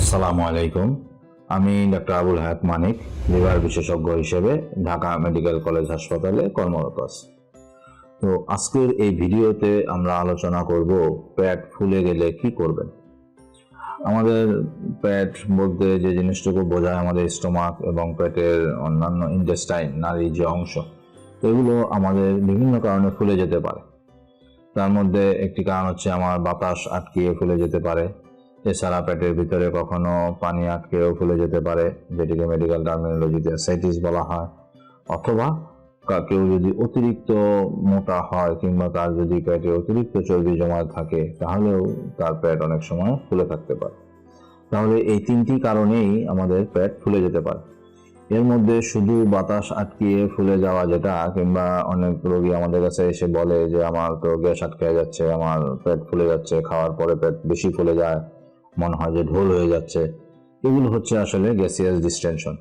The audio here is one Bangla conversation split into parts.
আসসালামু আলাইকুম। আমি ডক্টর আবুল হায়াত মানিক, লিভার বিশেষজ্ঞ হিসেবে ঢাকা মেডিকেল কলেজ হাসপাতালে কর্মরত। আছি তো আজকের এই ভিডিওতে আমরা আলোচনা করব পেট ফুলে গেলে কি করবেন। আমাদের পেট বলতে যে জিনিসটুকু বোঝায় আমাদের স্টোমাক এবং পেটের অন্যান্য ইন্টেস্টাইন নারী যে অংশ এগুলো আমাদের বিভিন্ন কারণে ফুলে যেতে পারে। তার মধ্যে একটি কারণ হচ্ছে আমার বাতাস আটকিয়ে ফুলে যেতে পারে। এছাড়া পেটের ভিতরে কখনো পানি আটকেও ফুলে যেতে পারে, যেটিকে মেডিকেল টার্মিনোলজিতে অ্যাসাইটিস বলা হয়। অথবা কেউ যদি অতিরিক্ত মোটা হয় কিংবা তার যদি পেটে অতিরিক্ত চর্বি জমা থাকে, তাহলেও তার পেট অনেক সময় ফুলে থাকতে পারে। তাহলে এই তিনটি কারণেই আমাদের পেট ফুলে যেতে পারে। এর মধ্যে শুধু বাতাস আটকিয়ে ফুলে যাওয়া যেটা, কিংবা অনেক রোগী আমাদের কাছে এসে বলে যে, আমার তো গ্যাস আটকে যাচ্ছে, আমার পেট ফুলে যাচ্ছে, খাওয়ার পরে পেট বেশি ফুলে যায়। মনে হয় যে ঢোল হয়ে যাচ্ছে। এগুলো হচ্ছে আসলে গ্যাসিয়াস ডিস্টেনশন।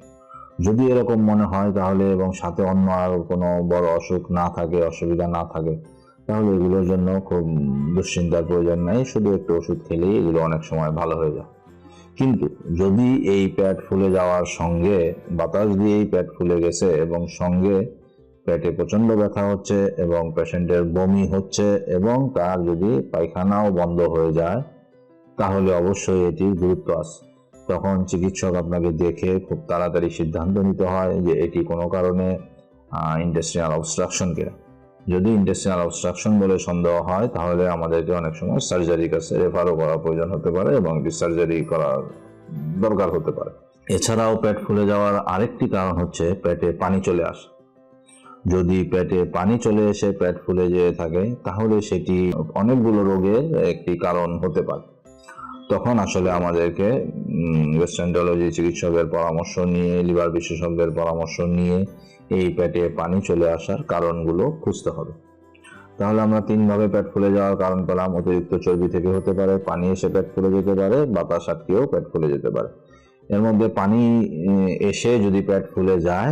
যদি এরকম মনে হয় তাহলে এবং সাথে অন্য আর কোনো বড় অসুখ না থাকে, অসুবিধা না থাকে, তাহলে এগুলোর জন্য খুব দুশ্চিন্তার প্রয়োজন নাই। শুধু একটু ওষুধ খেলেই এগুলো অনেক সময় ভালো হয়ে যায়। কিন্তু যদি এই পেট ফুলে যাওয়ার সঙ্গে বাতাস দিয়েই পেট ফুলে গেছে এবং সঙ্গে পেটে প্রচণ্ড ব্যথা হচ্ছে এবং পেশেন্টের বমি হচ্ছে এবং তার যদি পায়খানাও বন্ধ হয়ে যায় তাহলে অবশ্যই এটির গুরুত্ব আছে। তখন চিকিৎসক আপনাকে দেখে খুব তাড়াতাড়ি সিদ্ধান্ত নিতে হয় যে এটি কোনো কারণে ইন্ডাস্ট্রিয়াল অবস্ট্রাকশন কিনা। যদি ইন্ডাস্ট্রিয়াল অবস্ট্রাকশন বলে সন্দেহ হয়, তাহলে আমাদেরকে অনেক সময় সার্জারি কাছে রেফারও করার প্রয়োজন হতে পারে এবং সার্জারি করার দরকার হতে পারে। এছাড়াও পেট ফুলে যাওয়ার আরেকটি কারণ হচ্ছে পেটে পানি চলে আসে। যদি পেটে পানি চলে এসে পেট ফুলে যেয়ে থাকে, তাহলে সেটি অনেকগুলো রোগের একটি কারণ হতে পারে। তখন আসলে আমাদেরকে গ্যাস্ট্রেন্টোলজি চিকিৎসকের পরামর্শ নিয়ে লিভার বিশেষজ্ঞের পরামর্শ নিয়ে এই পেটে পানি চলে আসার কারণগুলো খুঁজতে হবে। তাহলে আমরা তিনভাবে পেট ফুলে যাওয়ার কারণ পেলাম। অতিরিক্ত চর্বি থেকে হতে পারে, পানি এসে পেট ফুলে যেতে পারে, বাতাস আটকেও পেট ফুলে যেতে পারে। এর মধ্যে পানি এসে যদি পেট ফুলে যায়,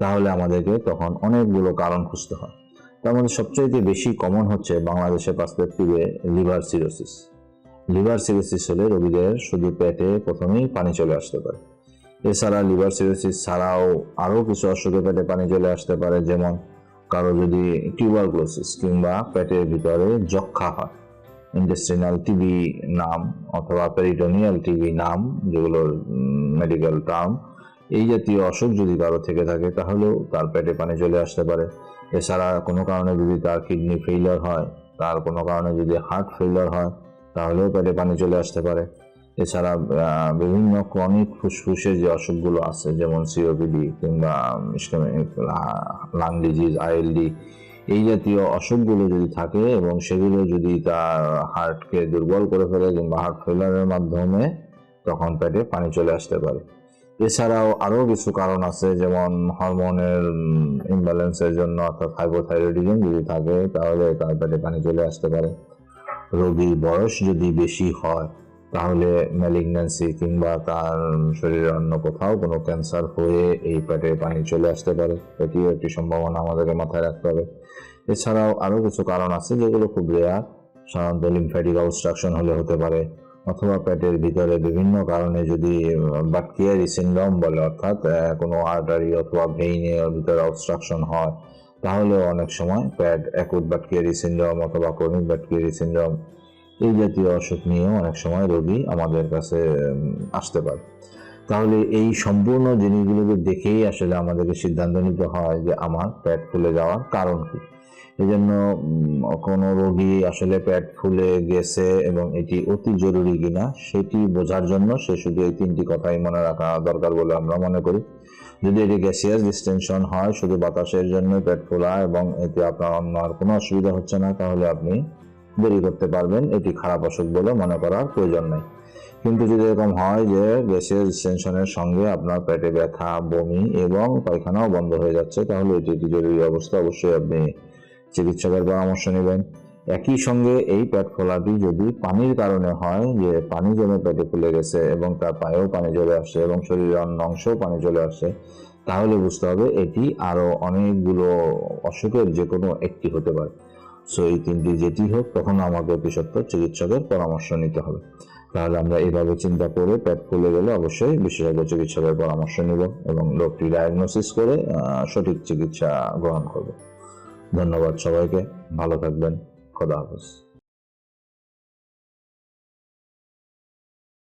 তাহলে আমাদেরকে তখন অনেকগুলো কারণ খুঁজতে হয়। তার মধ্যে সবচেয়ে বেশি কমন হচ্ছে বাংলাদেশের পার্সপেক্টিভে লিভার সিরোসিস লিভার সিরোসিস হলে রোগীদের শুধু পেটে প্রথমেই পানি চলে আসতে পারে। এছাড়া লিভার সিরোসিস ছাড়াও আরও কিছু অসুখে পেটে পানি চলে আসতে পারে, যেমন কারও যদি টিউবারক্লোসিস কিংবা পেটের ভিতরে যক্ষা হয় ইন্ডেস্ট্রিনাল টিবি নাম অথবা পেরিটোনিয়াল টিবি নাম যেগুলোর মেডিকেল টার্ম এই জাতীয় অসুখ যদি কারও থেকে থাকে, তাহলেও তার পেটে পানি চলে আসতে পারে। এছাড়া কোনো কারণে যদি তার কিডনি ফেইলার হয়, তার কোনো কারণে যদি হার্ট ফেইলিয়ার হয় তাহলেও পেটে পানি চলে আসতে পারে। এছাড়া বিভিন্ন ক্রনিক ফুসফুসে যে অসুখগুলো আছে, যেমন সিওপিডি কিংবা লাং ডিজিজ আইএলডি এই জাতীয় অসুখগুলো যদি থাকে এবং সেগুলো যদি তার হার্টকে দুর্বল করে ফেলে কিংবা হার্ট ফেলারের মাধ্যমে, তখন পেটে পানি চলে আসতে পারে। এছাড়াও আরও কিছু কারণ আছে, যেমন হরমোনের ইমব্যালেন্সের জন্য অর্থাৎ হাইপোথাইরয়েডিজম যদি থাকে, তাহলে তার পেটে পানি চলে আসতে পারে। রোগীর বয়স যদি বেশি হয়, তাহলে ম্যালিগন্যান্সি কিংবা তার শরীরের অন্য কোথাও কোনো ক্যান্সার হয়ে এই পেটে পানি চলে আসতে পারে। এটিও একটি সম্ভাবনা আমাদেরকে মাথায় রাখতে হবে। এছাড়াও আরও কিছু কারণ আছে যেগুলো খুব রেয়ার সাধারণত লিমফ্যাটিক অবস্ট্রাকশন হলে হতে পারে, অথবা পেটের ভিতরে বিভিন্ন কারণে যদি বাটকিয়ারি সিন্ড্রোম বলে অর্থাৎ কোনো আর্টারি অথবা ভেইনের ভিতরে অবস্ট্রাকশন হয় তাহলেও অনেক সময় প্যাড অ্যাকুট ব্যাকটেরি সিন্ড্রোম অথবা ক্রনিক ব্যাকটেরি সিন্ড্রোম এই জাতীয় অসুখ নিয়েও অনেক সময় রোগী আমাদের কাছে আসতে পারে। তাহলে এই সম্পূর্ণ জিনিসগুলোকে দেখেই আসলে আমাদেরকে সিদ্ধান্ত নিতে হয় যে আমার পেট ফুলে যাওয়ার কারণ কি। এই জন্য কোনো রোগী আসলে পেট ফুলে গেছে এবং এটি অতি জরুরি কিনা সেটি বোঝার জন্য সে শুধু এই তিনটি কথাই মনে রাখা দরকার বলে আমরা মনে করি। যদি এটি গ্যাসিয়াস ডিস্টেনশন হয়, শুধু বাতাসের জন্য পেট ফোলা এবং এতে আপনার অন্য আর কোনো অসুবিধা হচ্ছে না, তাহলে আপনি দেরি করতে পারবেন। এটি খারাপ অসুখ বলে মনে করার প্রয়োজন নেই। কিন্তু যদি এরকম হয় যে গ্যাসিয়াস ডিস্টেনশনের সঙ্গে আপনার পেটে ব্যথা, বমি এবং পায়খানাও বন্ধ হয়ে যাচ্ছে, তাহলে এটি একটি জরুরি অবস্থা। অবশ্যই আপনি চিকিৎসকের পরামর্শ নেবেন। একই সঙ্গে এই পেট ফোলাটি যদি পানির কারণে হয়, যে পানি জমে পেটে ফুলে গেছে এবং তার পায়েও পানি চলে আসছে এবং শরীরের অন্য অংশেও পানি চলে আসছে, তাহলে বুঝতে হবে এটি আরও অনেকগুলো অসুখের যে কোনো একটি হতে পারে। সো এই তিনটি যেটি হোক, তখন আমাকে অতি সত্ত্বর চিকিৎসকের পরামর্শ নিতে হবে। তাহলে আমরা এইভাবে চিন্তা করে পেট ফুলে গেলে অবশ্যই বিশেষজ্ঞ চিকিৎসকের পরামর্শ নিব এবং রোগটি ডায়াগনোসিস করে সঠিক চিকিৎসা গ্রহণ করব। ধন্যবাদ সবাইকে। ভালো থাকবেন। খোদা হাফেজ।